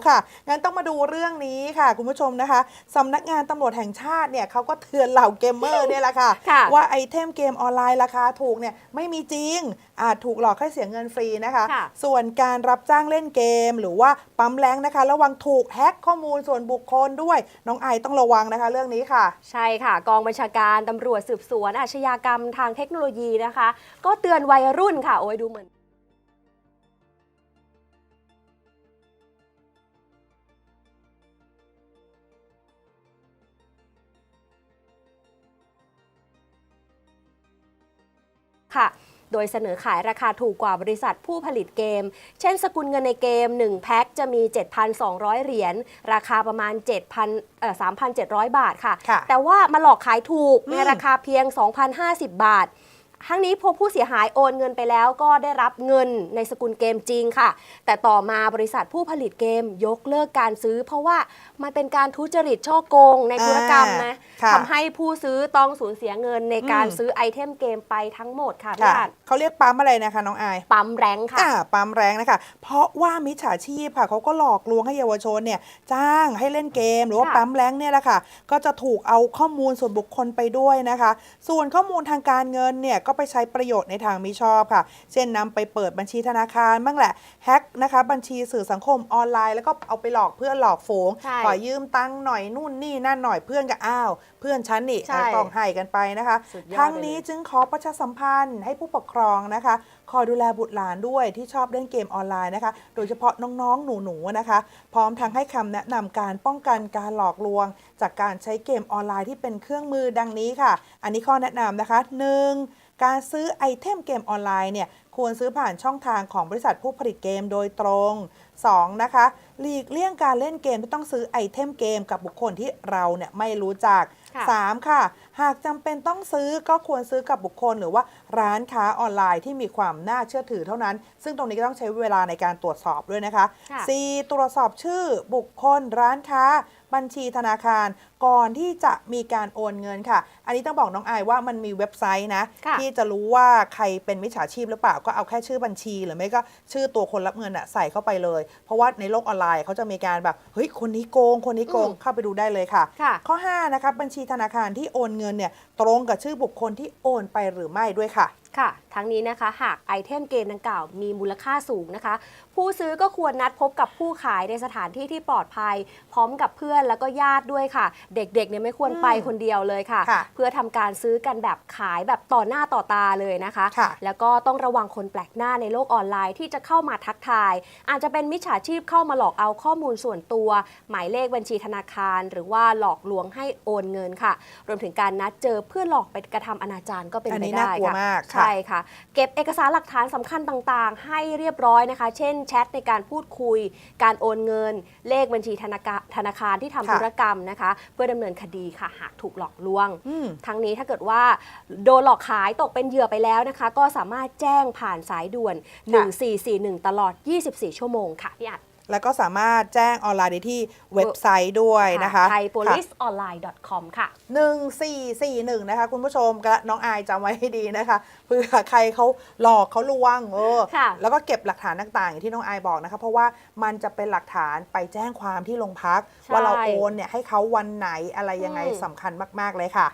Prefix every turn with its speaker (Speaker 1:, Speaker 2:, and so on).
Speaker 1: โอ้ค่ะ งั้นต้องมาดูเรื่องนี้ค่ะ คุณผู้ชมนะคะสำนักงานตำรวจแห่งชาติเนี่ยเขาก็เตือนเหล่าเกมเมอร์เนี่ยแหละค่ะ
Speaker 2: ค่ะ
Speaker 1: ว่าไอเทมเกมออนไลน์ราคาถูกเนี่ยไม่มีจริง อาจถูกหลอกให้เสียเงินฟรีนะคะ
Speaker 2: ค่ะ
Speaker 1: ส่วนการรับจ้างเล่นเกมหรือว่าปั๊มแรงนะคะ ระวังถูกแฮ็กข้อมูลส่วนบุคคลด้วย น้องไอต้องระวังนะคะ เรื่องนี้ค่ะ
Speaker 2: ใช่ค่ะ กองบัญชาการตำรวจสืบสวนอาชญากรรมทางเทคโนโลยีนะคะ ก็เตือนวัยรุ่นค่ะ โอ้ยดูเหมือน ค่ะ โดยเสนอขายราคาถูกกว่าบริษัทผู้ผลิตเกม เช่น สกุลเงินในเกม 1 แพ็คจะมี 7,200 เหรียญ ราคาประมาณ 7,000เอ่อ3,700 บาทค่ะ
Speaker 1: ค่ะ
Speaker 2: แต่ว่ามาหลอกขายถูก
Speaker 1: อืม
Speaker 2: ในราคาเพียง 2,050 บาท ทั้งนี้พบผู้เสียหายโอนเงินไปแล้วก็ได้รับเงินในสกุลเกมจริงค่ะ แต่ต่อมาบริษัทผู้ผลิตเกมยกเลิกการซื้อ เพราะว่ามันเป็นการทุจริตช่อโกงในธุรกรรมนะ
Speaker 1: ค่ะ
Speaker 2: ทำให้ผู้ซื้อต้องสูญเสียเงินในการ
Speaker 1: อืม
Speaker 2: ซื้อไอเทมเกมไปทั้งหมดค่ะพี่
Speaker 1: ค่ะ
Speaker 2: อัน
Speaker 1: เขาเรียกปั๊มอะไรนะคะน้องไอ
Speaker 2: ปั๊มแรงค์ค่ะ
Speaker 1: อ่าปั๊มแรงนะคะ เพราะว่ามิจฉาชีพค่ะเขาก็หลอกลวงให้เยาวชนเนี่ยจ้างให้เล่นเกม หรือว่า
Speaker 2: ค่ะ
Speaker 1: ปั๊มแรงเนี่ยแหละค่ะ ก็จะถูกเอาข้อมูลส่วนบุคคลไปด้วยนะคะ ส่วนข้อมูลทางการเงินเนี่ยก็ไปใช้ประโยชน์ในทางมิชอบค่ะ เช่นนำไปเปิดบัญชีธนาคารบ้างแหละแฮ็กนะคะบัญชีสื่อสังคมออนไลน์แล้วก็เอาไปหลอกเพื่อนหลอกฝูง
Speaker 2: ใช่
Speaker 1: ขอยืมตังค์หน่อยนู่นนี่นั่นหน่อยเพื่อนก็อ้าวเพื่อนฉันนี่
Speaker 2: ใช่
Speaker 1: ต้องให้กันไปนะคะ
Speaker 2: สุดยอด
Speaker 1: ทั้ง
Speaker 2: ไปเลย
Speaker 1: นี้จึงขอประชาสัมพันธ์ให้ผู้ปกครองนะคะ คอยดูแลบุตรหลานด้วยที่ชอบเล่นเกมออนไลน์นะคะ โดยเฉพาะน้องๆ หนูๆนะคะ พร้อมทั้งให้คำแนะนำการป้องกันการหลอกลวง จากการใช้เกมออนไลน์ที่เป็นเครื่องมือดังนี้ค่ะ อันนี้ข้อแนะนำนะคะ 1. การซื้อไอเทมเกมออนไลน์เนี่ย ควรซื้อผ่านช่องทางของบริษัทผู้ผลิตเกมโดยตรง 2. นะคะ หลีกเลี่ยงการเล่นเกมที่ต้องซื้อไอเทมเกมกับบุคคลที่เราเนี่ยไม่รู้จัก
Speaker 2: ค่ะ
Speaker 1: 3ค่ะ หากจำเป็นต้องซื้อก็ควรซื้อกับบุคคล หรือว่าร้านค้าออนไลน์ที่มีความน่าเชื่อถือเท่านั้น ซึ่งตรงนี้ก็ต้องใช้เวลาในการตรวจสอบด้วยนะคะ
Speaker 2: ค่ะ
Speaker 1: 4. ตรวจสอบชื่อบุคคลร้านค้า บัญชีธนาคาร ก่อนที่จะมีการโอนเงินค่ะ อันนี้ต้องบอกน้องอายว่ามันมีเว็บไซต์นะ
Speaker 2: ค่ะ
Speaker 1: ที่จะรู้ว่าใครเป็นมิจฉาชีพหรือเปล่าก็เอาแค่ชื่อบัญชี หรือไม่ก็ชื่อตัวคนรับเงินอะใส่เข้าไปเลย เพราะว่าในโลกออนไลน์เขาจะมีการแบบเฮ้ยคนนี้โกง คนนี้โกง
Speaker 2: อืม
Speaker 1: เข้าไปดูได้เลยค่ะ
Speaker 2: ค่ะ
Speaker 1: ข้อ5นะครับบัญชีธนาคารที่โอนเงินเนี่ยตรงกับชื่อบุคคลที่โอนไปหรือไม่ด้วยค่ะ
Speaker 2: ค่ะทั้งนี้นะคะ หากไอเทมเกมดังกล่าวมีมูลค่าสูงนะคะ ผู้ซื้อก็ควรนัดพบกับผู้ขายในสถานที่ที่ปลอดภัย พร้อมกับเพื่อนแล้วก็ญาติด้วยค่ะ เด็กๆเนี่ยไม่ควรไป
Speaker 1: อืม
Speaker 2: คนเดียวเลยค่ะ
Speaker 1: ค่ะ
Speaker 2: เพื่อทำการซื้อกันแบบขายแบบต่อหน้าต่อตาเลยนะคะ
Speaker 1: ค่ะ
Speaker 2: แล้วก็ต้องระวังคนแปลกหน้าในโลกออนไลน์ที่จะเข้ามาทักทาย อาจจะเป็นมิจฉาชีพเข้ามาหลอกเอาข้อมูลส่วนตัว หมายเลขบัญชีธนาคาร หรือว่าหลอกลวงให้โอนเงินค่ะ รวมถึงการนัดเจอเพื่อหลอกไปกระทำอนาจารก็เป็น
Speaker 1: อัน
Speaker 2: ไป
Speaker 1: นี้
Speaker 2: ได้
Speaker 1: น่ากลัว
Speaker 2: ค่ะ
Speaker 1: มากค่ะ
Speaker 2: ใช่ค่ะเก็บเอกสารหลักฐานสำคัญต่างๆ ให้เรียบร้อยนะคะ เช่นแชทในการพูดคุย การโอนเงิน เลขบัญชีธนาคารธนาคารที่ทำ
Speaker 1: ค่ะ
Speaker 2: ธุรกรรมนะคะ เพื่อดำเนินคดีค่ะหากถูกหลอกลวง
Speaker 1: อืม
Speaker 2: ทั้งนี้ถ้าเกิดว่าโดนหลอกขายตกเป็นเหยื่อไปแล้วนะคะ ก็สามารถแจ้งผ่านสายด่วน
Speaker 1: ค่ะ
Speaker 2: 1441 ตลอด 24 ชั่วโมงค่ะพี่อัด
Speaker 1: แล้วก็สามารถแจ้งออนไลน์ได้ที่เว็บไซต์ด้วยนะคะ
Speaker 2: ไทย policeonline.com ค่ะ
Speaker 1: หนึ่งสี่สี่หนึ่งนะคะ คุณผู้ชมกับน้องอายจำไว้ให้ดีนะคะเผื่อใครเขาหลอกเขาลวงเออ
Speaker 2: ค่ะ
Speaker 1: แล้วก็เก็บหลักฐานต่างๆ อย่างที่น้องอายบอกนะคะ เพราะว่ามันจะเป็นหลักฐานไปแจ้งความที่โรงพัก
Speaker 2: ใช่
Speaker 1: ว่าเราโอนเนี่ยให้เขาวันไหนอะไรยังไง
Speaker 2: อืม
Speaker 1: สำคัญมาก ๆ เลยค่ะ